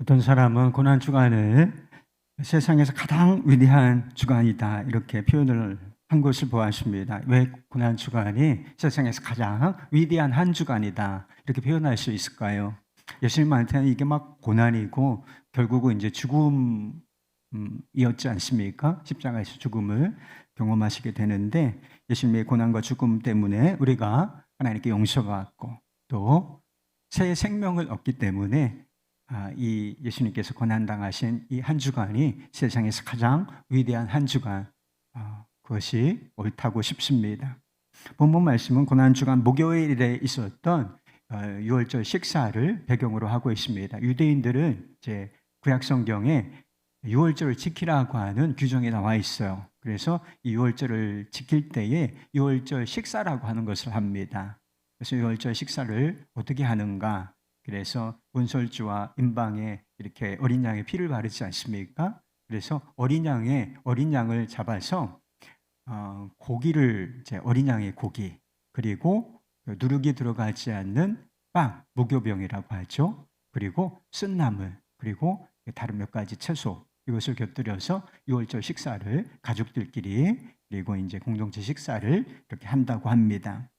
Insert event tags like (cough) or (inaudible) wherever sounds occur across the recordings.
어떤 사람은 고난 주간을 세상에서 가장 위대한 주간이다 이렇게 표현을 한 것을 보았습니다. 왜 고난 주간이 세상에서 가장 위대한 한 주간이다 이렇게 표현할 수 있을까요? 예수님한테는 이게 막 고난이고 결국은 이제 죽음이었지 않습니까? 십자가에서 죽음을 경험하시게 되는데 예수님의 고난과 죽음 때문에 우리가 하나님께 용서받고 또 새 생명을 얻기 때문에 아, 이 예수님께서 고난당하신 이 한 주간이 세상에서 가장 위대한 한 주간 아, 그것이 옳다고 싶습니다. 본문 말씀은 고난 주간 목요일에 있었던 어, 유월절 식사를 배경으로 하고 있습니다. 유대인들은 이제 구약 성경에 유월절을 지키라고 하는 규정이 나와 있어요. 그래서 이 유월절을 지킬 때에 유월절 식사라고 하는 것을 합니다. 그래서 유월절 식사를 어떻게 하는가? 그래서 운설주와 임방에 이렇게 어린 양의 피를 바르지 않습니까? 그래서 어린 양의 어린 양을 잡아서 어, 고기를 이제 어린 양의 고기 그리고 누룩이 들어가지 않는 빵 무교병이라고 하죠. 그리고 쓴나물 그리고 다른 몇 가지 채소 이것을 곁들여서 유월절 식사를 가족들끼리 그리고 이제 공동체 식사를 이렇게 한다고 합니다.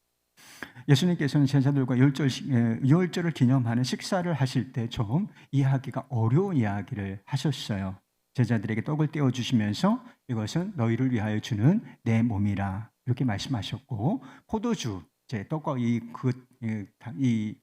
예수님께서는 제자들과 열절, 열절을 기념하는 식사를 하실 때 좀 이해하기가 어려운 이야기를 하셨어요. 제자들에게 떡을 떼어 주시면서 이것은 너희를 위하여 주는 내 몸이라 이렇게 말씀하셨고 포도주 제 떡과 이 그 이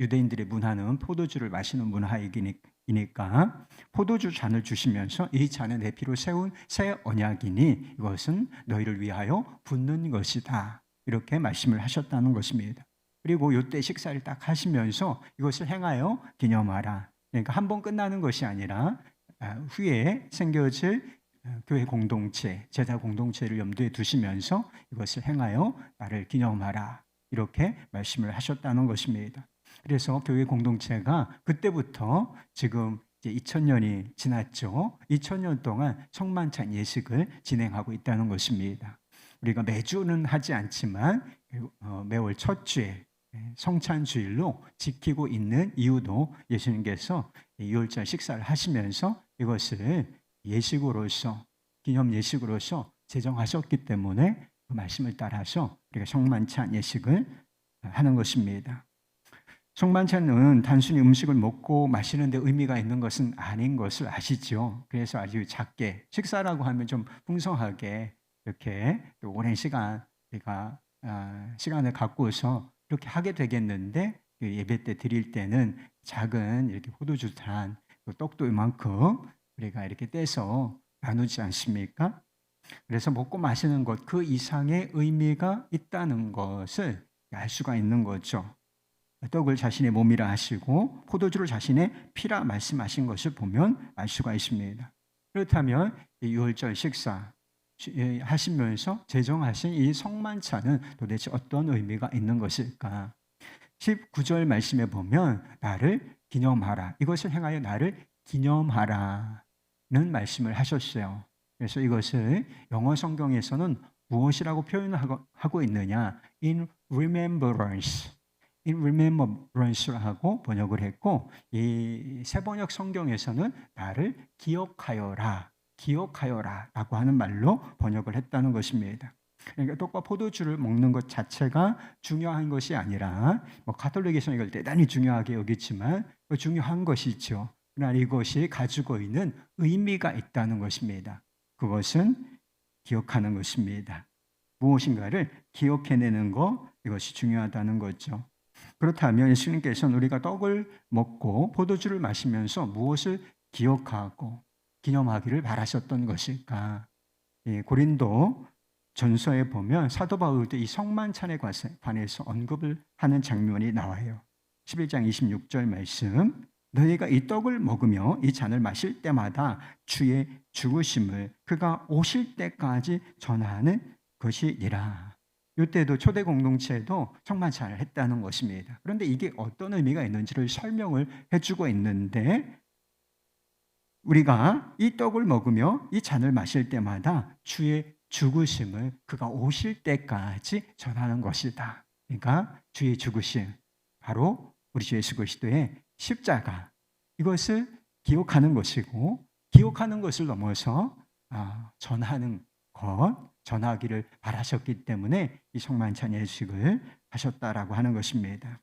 유대인들의 문화는 포도주를 마시는 문화이니까 포도주 잔을 주시면서 이 잔은 내 피로 세운 새 언약이니 이것은 너희를 위하여 붓는 것이다. 이렇게 말씀을 하셨다는 것입니다. 그리고 요때 식사를 딱 하시면서 이것을 행하여 기념하라. 그러니까 한 번 끝나는 것이 아니라 아, 후에 생겨질 어, 교회 공동체, 제자 공동체를 염두에 두시면서 이것을 행하여 나를 기념하라. 이렇게 말씀을 하셨다는 것입니다. 그래서 교회 공동체가 그때부터 지금 이제 2000년이 지났죠. 2000년 동안 성만찬 예식을 진행하고 있다는 것입니다. 우리가 매주는 하지 않지만 어, 매월 첫 주에 예, 성찬 주일로 지키고 있는 이유도 예수님께서 유월절 식사를 하시면서 이것을 예식으로서 기념 예식으로서 제정하셨기 때문에 그 말씀을 따라서 우리가 성만찬 예식을 하는 것입니다. 성만찬은 단순히 음식을 먹고 마시는 데 의미가 있는 것은 아닌 것을 아시죠. 그래서 아주 작게 식사라고 하면 좀 풍성하게 이렇게 오랜 시간 우리가 아, 시간을 갖고서 이렇게 하게 되겠는데 그 예배 때 드릴 때는 작은 이렇게 잔 떡도 이만큼 우리가 이렇게 떼서 나누지 않습니까? 그래서 먹고 마시는 것 그 이상의 의미가 있다는 것을 알 수가 있는 거죠. 떡을 자신의 몸이라 하시고 포도주를 자신의 피라 말씀하신 것을 보면 알 수가 있습니다. 그렇다면 유월절 식사 예, 하시면서 제정하신 이 성만찬은 도대체 어떤 의미가 있는 것일까? 19절 말씀에 보면 나를 기념하라. 이것을 행하여 나를 기념하라는 말씀을 하셨어요. 그래서 이것을 영어 성경에서는 무엇이라고 표현하고 있느냐? In remembrance. In remembrance라고 번역을 했고 이 세번역 성경에서는 나를 기억하여라. 기억하여라 라고 하는 말로 번역을 했다는 것입니다. 그러니까 떡과 포도주를 먹는 것 자체가 중요한 것이 아니라 뭐 가톨릭에서는 이걸 대단히 중요하게 여기지만 그 중요한 것이죠. 그러나 이것이 가지고 있는 의미가 있다는 것입니다. 그것은 기억하는 것입니다. 무엇인가를 기억해내는 것 이것이 중요하다는 거죠. 그렇다면 예수님께서는 우리가 떡을 먹고 포도주를 마시면서 무엇을 기억하고 기념하기를 바라셨던 것일까? 예, 고린도 전서에 보면 사도 바울도 이 성만찬에 관해서 언급을 하는 장면이 나와요. 11장 26절 말씀. 너희가 이 떡을 먹으며 이 잔을 마실 때마다 주의 죽으심을 그가 오실 때까지 전하는 것이니라. 이때도 초대 공동체도 성만찬을 했다는 것입니다. 그런데 이게 어떤 의미가 있는지를 설명을 해주고 있는데 우리가 이 떡을 먹으며 이 잔을 마실 때마다 주의 죽으심을 그가 오실 때까지 전하는 것이다. 그러니까 주의 죽으심 바로 우리 주 예수 그리스도의 십자가 이것을 기억하는 것이고 기억하는 것을 넘어서 아, 전하는 것, 전하기를 바라셨기 때문에 이 성만찬 예식을 하셨다라고 하는 것입니다.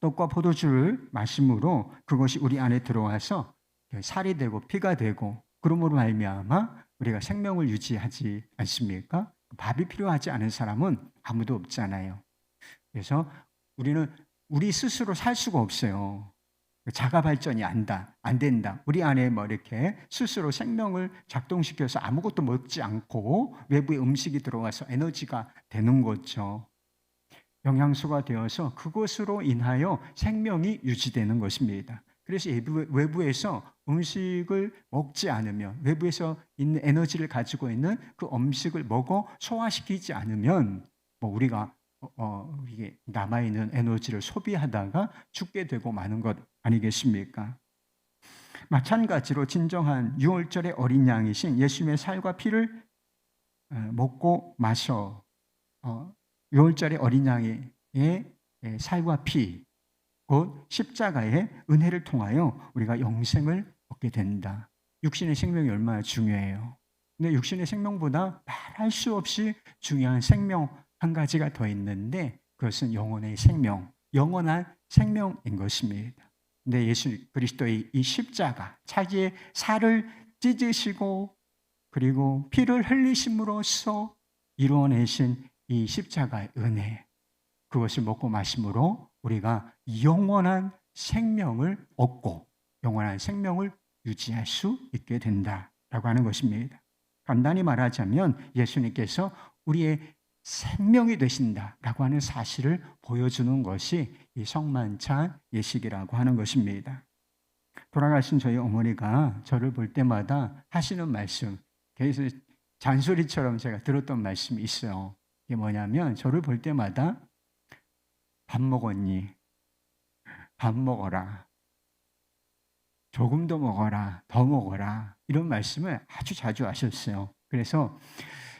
떡과 포도주를 마심으로 그것이 우리 안에 들어와서 살이 되고 피가 되고 그러므로 말미암아 우리가 생명을 유지하지 않습니까? 밥이 필요하지 않은 사람은 아무도 없잖아요. 그래서 우리는 우리 스스로 살 수가 없어요. 자가 발전이 안다, 안 된다. 우리 안에 뭐 이렇게 스스로 생명을 작동시켜서 아무것도 먹지 않고 외부의 음식이 들어와서 에너지가 되는 거죠. 영양소가 되어서 그것으로 인하여 생명이 유지되는 것입니다. 그래서 외부, 에서 음식을 먹지 않으면 외부에서 있는 에너지를 가지고 있는 그 음식을 먹어 소화시키지 않으면 뭐 우리가 어, 어, 이게 남아 있는 에너지를 소비하다가 죽게 되고 마는 것 아니겠습니까? 마찬가지로 진정한 6월절의 어린 양이신 예수님의 살과 피를 어, 먹고 마셔 어, 6월절의 어린 양의 살과 피, 곧 십자가의 은혜를 통하여 우리가 영생을 얻게 된다. 육신의 생명이 얼마나 중요해요. 근데 육신의 생명보다 말할 수 없이 중요한 생명 한 가지가 더 있는데 그것은 영혼의 생명, 영원한 생명인 것입니다. 근데 예수 그리스도의 이 십자가, 자기의 살을 찢으시고 그리고 피를 흘리심으로써 이루어내신 이 십자가의 은혜, 그것을 먹고 마심으로 우리가 영원한 생명을 얻고 영원한 생명을 유지할 수 있게 된다라고 하는 것입니다. 간단히 말하자면 예수님께서 우리의 생명이 되신다라고 하는 사실을 보여주는 것이 이 성만찬 예식이라고 하는 것입니다. 돌아가신 저희 어머니가 저를 볼 때마다 하시는 말씀, 그래서 잔소리처럼 제가 들었던 말씀이 있어요. 이게 뭐냐면 저를 볼 때마다 밥 먹었니? 밥 먹어라. 조금 더 먹어라. 더 먹어라. 이런 말씀을 아주 자주 하셨어요. 그래서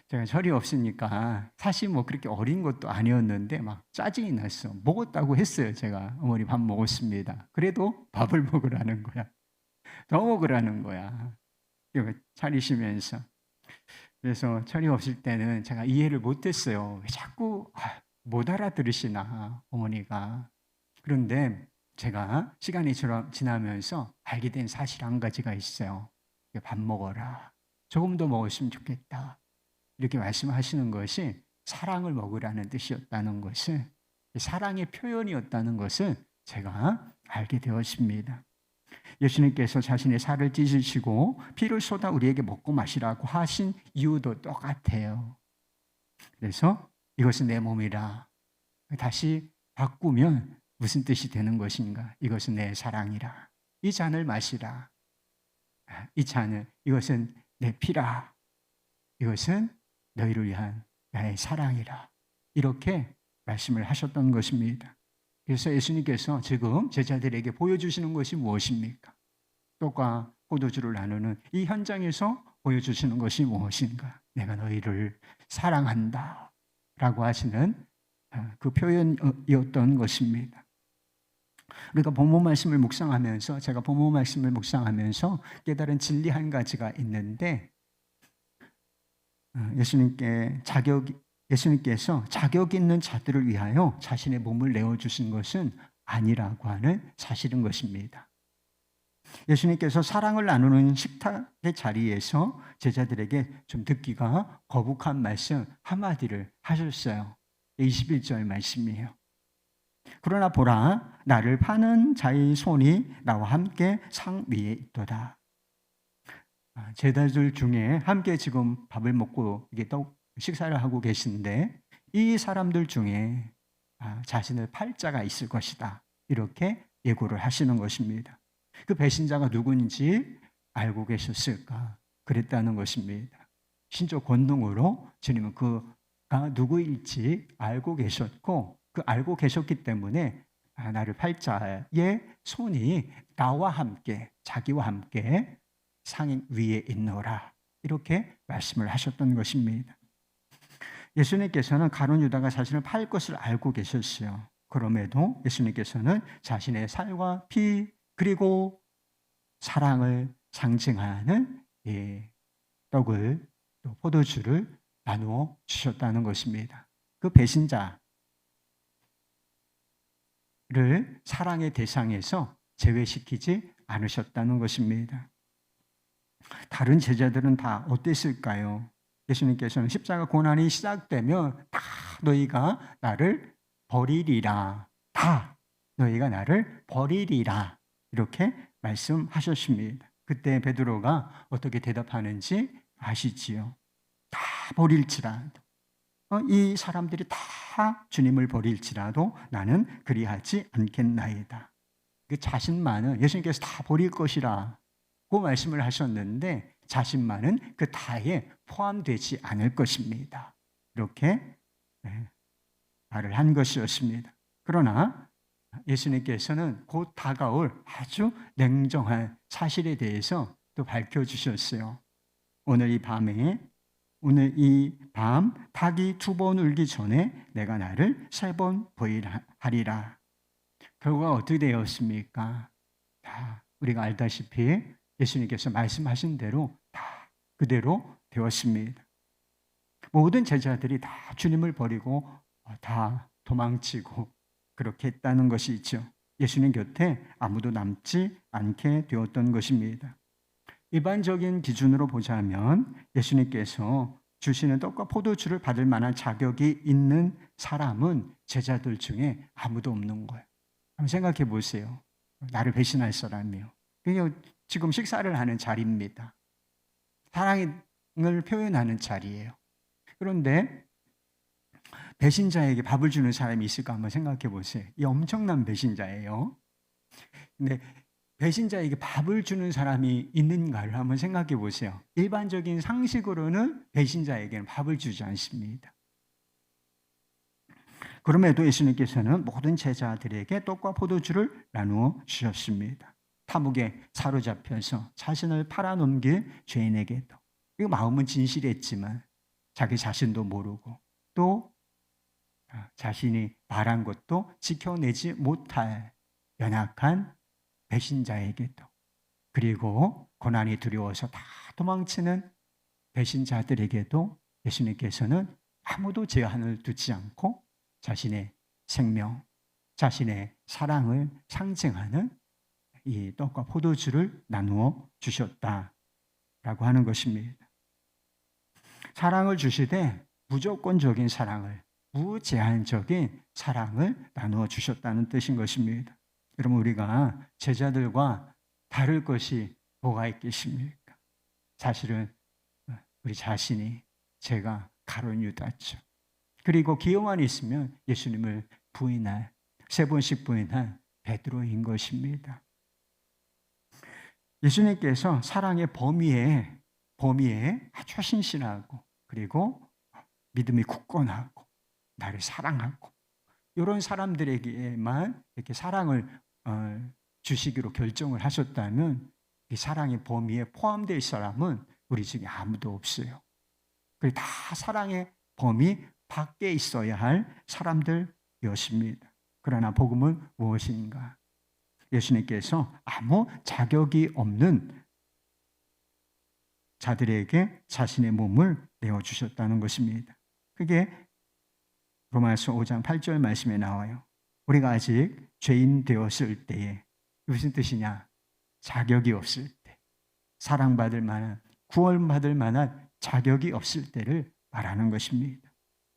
제가 절이 없으니까 사실 뭐 그렇게 어린 것도 아니었는데 막 짜증이 났어. 먹었다고 했어요. 제가 어머니 밥 먹었습니다. 그래도 밥을 (laughs) 먹으라는 거야. 더 먹으라는 거야. 차리시면서. 그래서 철이 없을 때는 제가 이해를 못했어요. 왜 자꾸 아, 못 알아들으시나 어머니가. 그런데 제가 시간이 지나면서 알게 된 사실 한 가지가 있어요. 밥 먹어라. 조금 더 먹었으면 좋겠다. 이렇게 말씀하시는 것이 사랑을 먹으라는 뜻이었다는 것을 사랑의 표현이었다는 것을 제가 알게 되었습니다. 예수님께서 자신의 살을 찢으시고 피를 쏟아 우리에게 먹고 마시라고 하신 이유도 똑같아요. 그래서 이것은 내 몸이라 다시 바꾸면 무슨 뜻이 되는 것인가? 이것은 내 사랑이라. 이 잔을 마시라. 이 잔을 이것은 내 피라. 이것은 너희를 위한 나의 사랑이라. 이렇게 말씀을 하셨던 것입니다. 그래서 예수님께서 지금 제자들에게 보여주시는 것이 무엇입니까? 떡과 포도주를 나누는 이 현장에서 보여주시는 것이 무엇인가? 내가 너희를 사랑한다. 라고 하시는 아, 그 표현이었던 것입니다. 우리가 본문 말씀을 묵상하면서 제가 본문 말씀을 묵상하면서 깨달은 진리 한 가지가 있는데 어, 예수님께 자격 예수님께서 자격 있는 자들을 위하여 자신의 몸을 내어 주신 것은 아니라고 하는 사실인 것입니다. 예수님께서 사랑을 나누는 식탁의 자리에서 제자들에게 좀 듣기가 거북한 말씀 한마디를 하셨어요. 21절 말씀이에요. 그러나 보라, 나를 파는 자의 손이 나와 함께 상 위에 있도다. 아, 제자들 중에 함께 지금 밥을 먹고 이게 떡 식사를 하고 계신데 이 사람들 중에 아, 자신의 팔자가 있을 것이다. 이렇게 예고를 하시는 것입니다. 그 배신자가 누구인지 알고 계셨을까? 그랬다는 것입니다. 신적 권능으로 주님은 그가 누구일지 알고 계셨고 그 알고 계셨기 때문에 아, 나를 팔자의 손이 나와 함께 자기와 함께 상 위에 있노라 이렇게 말씀을 하셨던 것입니다. 예수님께서는 가론 유다가 자신을 팔 것을 알고 계셨어요. 그럼에도 예수님께서는 자신의 살과 피 그리고 사랑을 상징하는 이 떡을 또 포도주를 나누어 주셨다는 것입니다. 그 배신자를 사랑의 대상에서 제외시키지 않으셨다는 것입니다. 다른 제자들은 다 어땠을까요? 예수님께서는 십자가 고난이 시작되면 다 너희가 나를 버리리라. 다 너희가 나를 버리리라. 이렇게 말씀하셨습니다. 그때 베드로가 어떻게 대답하는지 아시지요? 다 버릴지라도 어, 이 사람들이 다 주님을 버릴지라도 나는 그리하지 않겠나이다. 그 자신만은 예수님께서 다 버릴 것이라 고 말씀을 하셨는데 자신만은 그 다에 포함되지 않을 것입니다. 이렇게 네, 말을 한 것이었습니다. 그러나 예수님께서는 곧 다가올 아주 냉정한 사실에 대해서 또 밝혀주셨어요. 오늘 이 밤에 오늘 이 밤 닭이 두 번 울기 전에 내가 나를 세 번 보이하리라. 결과가 어떻게 되었습니까? 다 우리가 알다시피 예수님께서 말씀하신 대로 다 그대로 되었습니다. 모든 제자들이 다 주님을 버리고 다 도망치고 그렇게 했다는 것이 있죠. 예수님 곁에 아무도 남지 않게 되었던 것입니다. 일반적인 기준으로 보자면 예수님께서 주시는 떡과 포도주를 받을 만한 자격이 있는 사람은 제자들 중에 아무도 없는 거예요. 한번 생각해 보세요. 나를 배신할 사람이요. 그냥 지금 식사를 하는 자리입니다. 사랑을 표현하는 자리예요. 그런데 배신자에게 밥을 주는 사람이 있을까 한번 생각해 보세요. 이 엄청난 배신자예요. 근데 배신자에게 밥을 주는 사람이 있는가를 한번 생각해 보세요. 일반적인 상식으로는 배신자에게는 밥을 주지 않습니다. 그럼에도 예수님께서는 모든 제자들에게 떡과 포도주를 나누어 주셨습니다. 탐욕에 사로잡혀서 자신을 팔아넘길 죄인에게도 이 마음은 진실했지만 자기 자신도 모르고 또 자신이 말한 것도 지켜내지 못할 연약한 배신자에게도 그리고 고난이 두려워서 다 도망치는 배신자들에게도 예수님께서는 아무도 제한을 두지 않고 자신의 생명, 자신의 사랑을 상징하는 이 떡과 포도주를 나누어 주셨다라고 하는 것입니다. 사랑을 주시되 무조건적인 사랑을 무제한적인 사랑을 나누어 주셨다는 뜻인 것입니다. 여러분 우리가 제자들과 다를 것이 뭐가 있겠습니까? 사실은 우리 자신이 제가 가론 유다죠. 그리고 기여만 있으면 예수님을 부인할 세 번씩 부인한 베드로인 것입니다. 예수님께서 사랑의 범위에 범위에 아주 신실하고 그리고 믿음이 굳건하고 나를 사랑하고 이런 사람들에게만 이렇게 사랑을 어, 주시기로 결정을 하셨다면 이 사랑의 범위에 포함될 사람은 우리 중에 아무도 없어요. 다 사랑의 범위 밖에 있어야 할 사람들이었습니다. 그러나 복음은 무엇인가? 예수님께서 아무 자격이 없는 자들에게 자신의 몸을 내어주셨다는 것입니다. 그게 로마서 5장 8절 말씀에 나와요. 우리가 아직 죄인 되었을 때에 무슨 뜻이냐? 자격이 없을 때, 사랑받을 만한, 구원받을 만한 자격이 없을 때를 말하는 것입니다.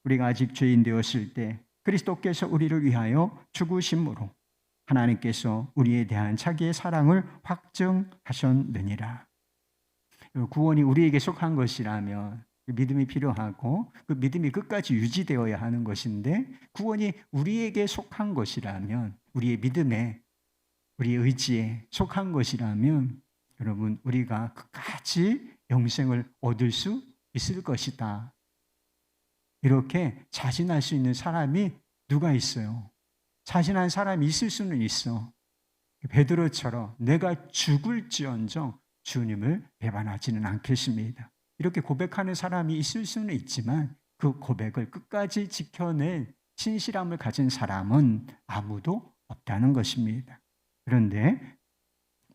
우리가 아직 죄인 되었을 때 그리스도께서 우리를 위하여 죽으심으로 하나님께서 우리에 대한 자기의 사랑을 확증하셨느니라. 구원이 우리에게 속한 것이라면 믿음이 필요하고 그 믿음이 끝까지 유지되어야 하는 것인데 구원이 우리에게 속한 것이라면 우리의 믿음에 우리의 의지에 속한 것이라면 여러분 우리가 끝까지 영생을 얻을 수 있을 것이다. 이렇게 자신할 수 있는 사람이 누가 있어요? 자신한 사람이 있을 수는 있어. 베드로처럼 내가 죽을지언정 주님을 배반하지는 않겠습니다. 이렇게 고백하는 사람이 있을 수는 있지만 그 고백을 끝까지 지켜낸 신실함을 가진 사람은 아무도 없다는 것입니다. 그런데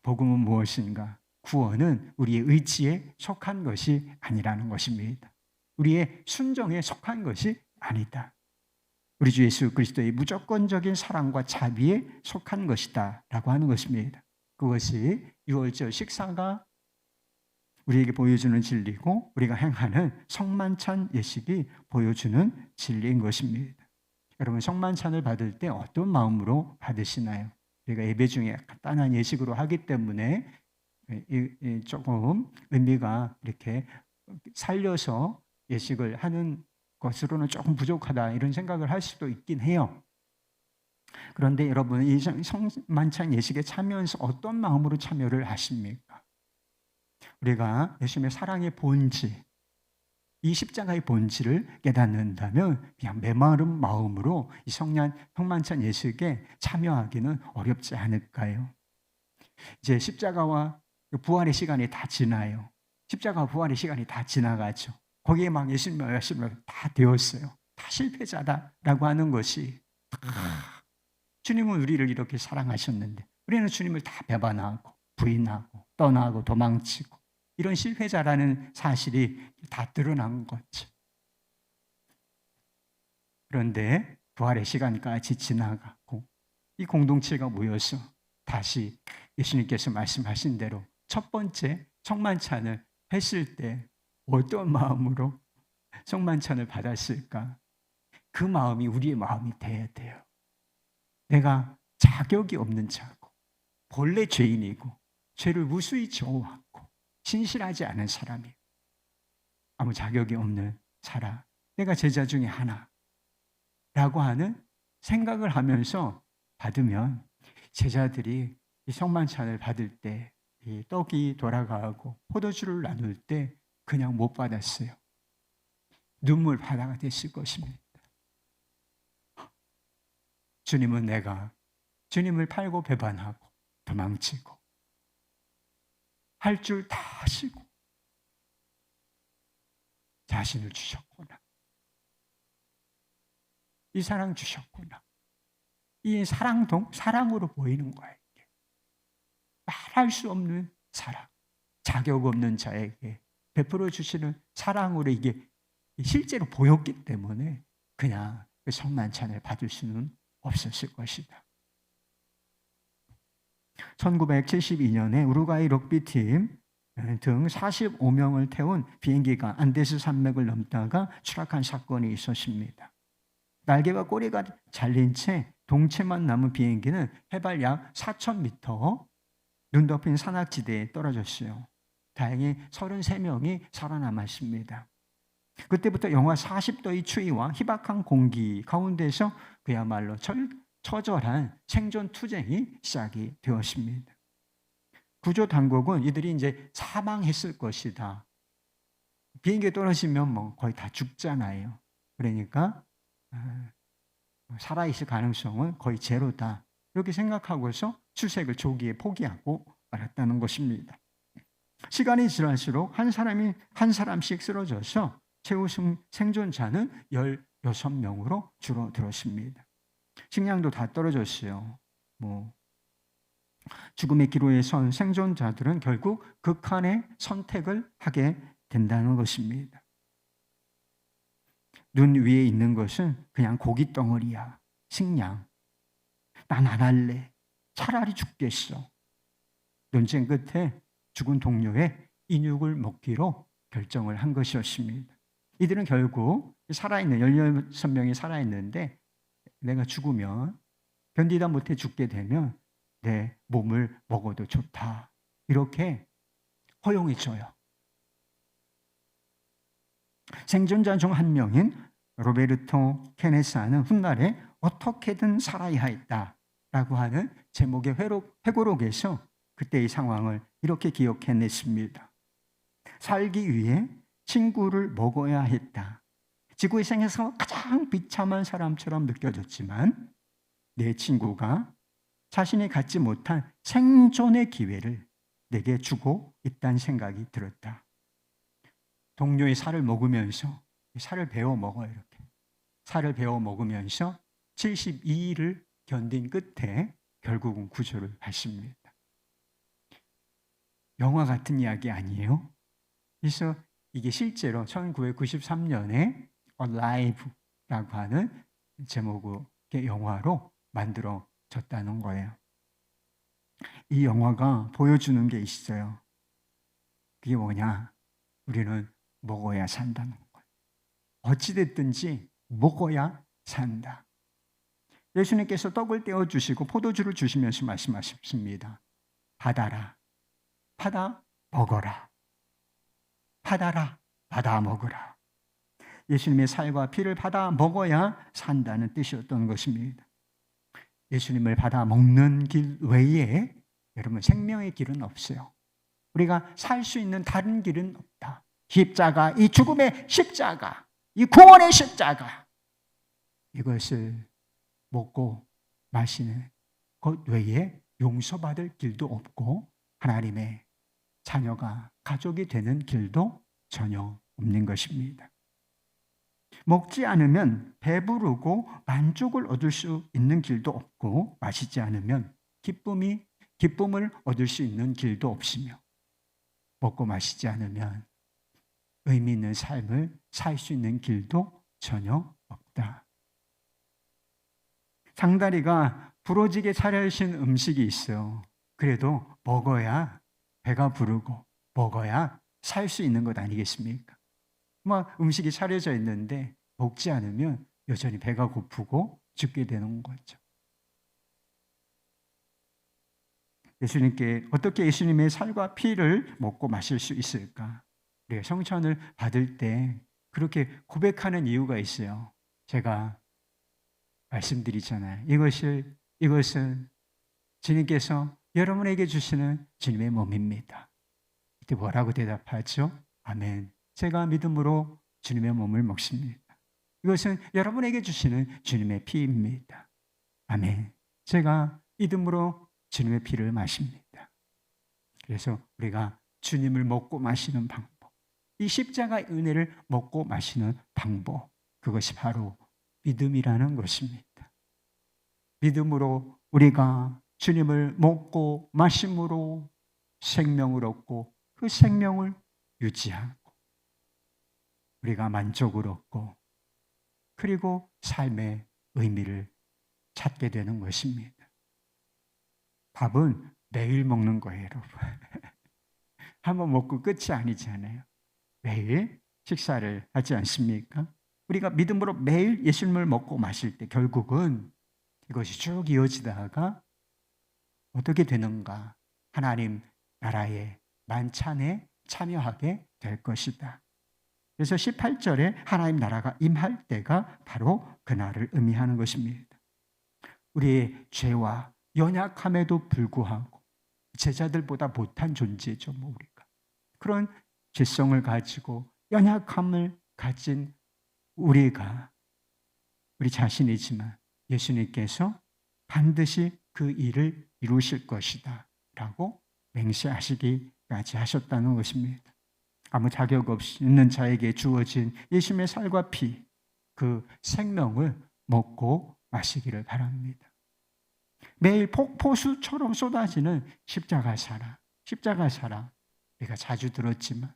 복음은 무엇인가? 구원은 우리의 의지에 속한 것이 아니라는 것입니다. 우리의 순정에 속한 것이 아니다. 우리 주 예수 그리스도의 무조건적인 사랑과 자비에 속한 것이다 라고 하는 것입니다. 그것이 유월절 식사가 우리에게 보여주는 진리고 우리가 행하는 성만찬 예식이 보여주는 진리인 것입니다. 여러분 성만찬을 받을 때 어떤 마음으로 받으시나요? 우리가 예배 중에 간단한 예식으로 하기 때문에 조금 의미가 이렇게 살려서 예식을 하는 것으로는 조금 부족하다 이런 생각을 할 수도 있긴 해요. 그런데 여러분 이 성만찬 예식에 참여해서 어떤 마음으로 참여를 하십니까? 우리가 예수님의 사랑의 본질, 이 십자가의 본질을 깨닫는다면 그냥 메마른 마음으로 이 성년 성만찬 예식에 참여하기는 어렵지 않을까요? 이제 십자가와 부활의 시간이 다 지나요. 십자가 부활의 시간이 다 지나가죠. 거기에 막 예수님 말씀을 다 되었어요. 다 실패자다라고 하는 것이 주님은 우리를 이렇게 사랑하셨는데 우리는 주님을 다 배반하고 부인하고 떠나고 도망치고 이런 실패자라는 사실이 다 드러난 거죠. 그런데 부활의 시간까지 지나가고 이 공동체가 모여서 다시 예수님께서 말씀하신 대로 첫 번째 성만찬을 했을 때 어떤 마음으로 성만찬을 받았을까? 그 마음이 우리의 마음이 돼야 돼요. 내가 자격이 없는 자고 본래 죄인이고 죄를 무수히 저어왔고 신실하지 않은 사람이에요. 아무 자격이 없는 사람. 내가 제자 중에 하나. 라고 하는 생각을 하면서 받으면 제자들이 이 성만찬을 받을 때 떡이 돌아가고 포도주를 나눌 때 그냥 못 받았어요. 눈물 바다가 됐을 것입니다. 주님은 내가 주님을 팔고 배반하고 도망치고 할 줄다 하시고 자신을 주셨구나. 이 사랑 주셨구나. 이 사랑 동 사랑으로 보이는 거예요. 말할 수 없는 사랑. 자격 없는 자에게 베풀어 주시는 사랑으로 이게 실제로 보였기 때문에 그냥 그 성만찬을 받을 수는 없었을 것이다. 1972년에 우루과이 럭비팀 등 45명을 태운 비행기가 안데스 산맥을 넘다가 추락한 사건이 있었습니다. 날개와 꼬리가 잘린 채 동체만 남은 비행기는 해발 약 4,000m 눈 덮인 산악지대에 떨어졌어요. 다행히 33명이 살아남았습니다. 그때부터 영하 40도의 추위와 희박한 공기 가운데서 그야말로 철, 처절한 생존 투쟁이 시작이 되었습니다. 구조 당국은 이들이 이제 사망했을 것이다. 비행기에 떨어지면 뭐 거의 다 죽잖아요. 그러니까 어, 살아있을 가능성은 거의 제로다. 이렇게 생각하고서 출색을 조기에 포기하고 말았다는 것입니다. 시간이 지날수록 한 사람이 한 사람씩 쓰러져서 최후 생존자는 16명으로 줄어들었습니다. 식량도 다 떨어졌어요. 뭐 죽음의 기로에 선 생존자들은 결국 극한의 선택을 하게 된다는 것입니다. 눈 위에 있는 것은 그냥 고기 덩어리야. 식량. 난 안 할래. 차라리 죽겠어. 논쟁 끝에 죽은 동료의 인육을 먹기로 결정을 한 것이었습니다. 이들은 결국 살아있는 16명이 살아있는데 내가 죽으면 견디다 못해 죽게 되면 내 몸을 먹어도 좋다. 이렇게 허용해 줘요. 생존자 중 한 명인 로베르토 케네사는 훗날에 어떻게든 살아야 했다라고 하는 제목의 회록, 회고록에서 그때의 상황을 이렇게 기억해냈습니다. 살기 위해 친구를 먹어야 했다. 지구의 생에서 가장 비참한 사람처럼 느껴졌지만 내 친구가 자신이 갖지 못한 생존의 기회를 내게 주고 있다는 생각이 들었다. 동료의 살을 먹으면서 살을 베어 먹어요, 이렇게. 살을 베어 먹으면서 72일을 견딘 끝에 결국은 구조를 하십니다. 영화 같은 이야기 아니에요? 그래서 이게 실제로 1993년에 Alive라고 하는 제목의 영화로 만들어졌다는 거예요. 이 영화가 보여주는 게 있어요. 그게 뭐냐? 우리는 먹어야 산다는 거예요. 어찌됐든지 먹어야 산다. 예수님께서 떡을 떼어 주시고 포도주를 주시면서 말씀하십니다. 받아라. 받아 먹어라. 받아라. 받아 먹어라. 예수님의 살과 피를 받아 먹어야 산다는 뜻이었던 것입니다. 예수님을 받아 먹는 길 외에 여러분 생명의 길은 없어요. 우리가 살 수 있는 다른 길은 없다. 십자가, 이 죽음의 십자가, 이 구원의 십자가. 이것을 먹고 마시는 것 외에 용서받을 길도 없고 하나님의 자녀가 가족이 되는 길도 전혀 없는 것입니다. 먹지 않으면 배부르고 만족을 얻을 수 있는 길도 없고 마시지 않으면 기쁨이 기쁨을 얻을 수 있는 길도 없으며 먹고 마시지 않으면 의미 있는 삶을 살 수 있는 길도 전혀 없다. 장다리가 부러지게 차려주신 음식이 있어요. 그래도 먹어야 배가 부르고 먹어야 살 수 있는 것 아니겠습니까? 막 음식이 차려져 있는데 먹지 않으면 여전히 배가 고프고 죽게 되는 거죠. 예수님께 어떻게 예수님의 살과 피를 먹고 마실 수 있을까? 우리가 성천을 받을 때 그렇게 고백하는 이유가 있어요. 제가 말씀드리잖아요. 이것을 이것은 주님께서 여러분에게 주시는 주님의 몸입니다. 이때 뭐라고 대답하죠? 아멘. 제가 믿음으로 주님의 몸을 먹습니다. 이것은 여러분에게 주시는 주님의 피입니다. 아멘. 제가 믿음으로 주님의 피를 마십니다. 그래서 우리가 주님을 먹고 마시는 방법, 이 십자가의 은혜를 먹고 마시는 방법, 그것이 바로 믿음이라는 것입니다. 믿음으로 우리가 주님을 먹고 마심으로 생명을 얻고 그 생명을 유지하고 우리가 만족을 얻고 그리고 삶의 의미를 찾게 되는 것입니다. 밥은 매일 먹는 거예요, 여러분. (laughs) 한번 먹고 끝이 아니잖아요. 매일 식사를 하지 않습니까? 우리가 믿음으로 매일 예수님을 먹고 마실 때 결국은 이것이 쭉 이어지다가 어떻게 되는가? 하나님 나라의 만찬에 참여하게 될 것이다. 그래서 18절에 하나님 나라가 임할 때가 바로 그날을 의미하는 것입니다. 우리의 죄와 연약함에도 불구하고 제자들보다 못한 존재죠, 뭐 우리가. 그런 죄성을 가지고 연약함을 가진 우리가 우리 자신이지만 예수님께서 반드시 그 일을 이루실 것이다. 라고 맹세하시기까지 하셨다는 것입니다. 아무 자격 없이 있는 자에게 주어진 예수님의 살과 피, 그 생명을 먹고 마시기를 바랍니다. 매일 폭포수처럼 쏟아지는 십자가 사랑, 십자가 사랑. 우리가 자주 들었지만,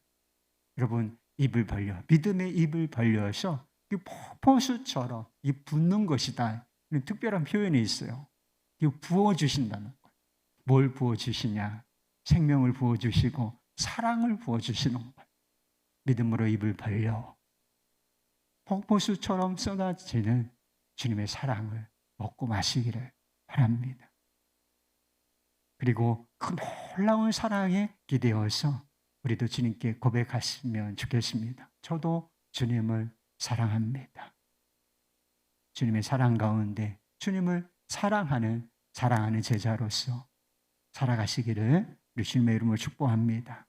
여러분, 입을 벌려, 믿음의 입을 벌려서 이 폭포수처럼 이 붓는 것이다. 특별한 표현이 있어요. 이 부어주신다는 거예요. 뭘 부어주시냐? 생명을 부어주시고 사랑을 부어주시는 거예요. 믿음으로 입을 벌려 폭포수처럼 쏟아지는 주님의 사랑을 먹고 마시기를 바랍니다. 그리고 그 놀라운 사랑에 기대어서 우리도 주님께 고백하시면 좋겠습니다. 저도 주님을 사랑합니다. 주님의 사랑 가운데 주님을 사랑하는 사랑하는 제자로서 살아가시기를 주님의 이름으로 축복합니다.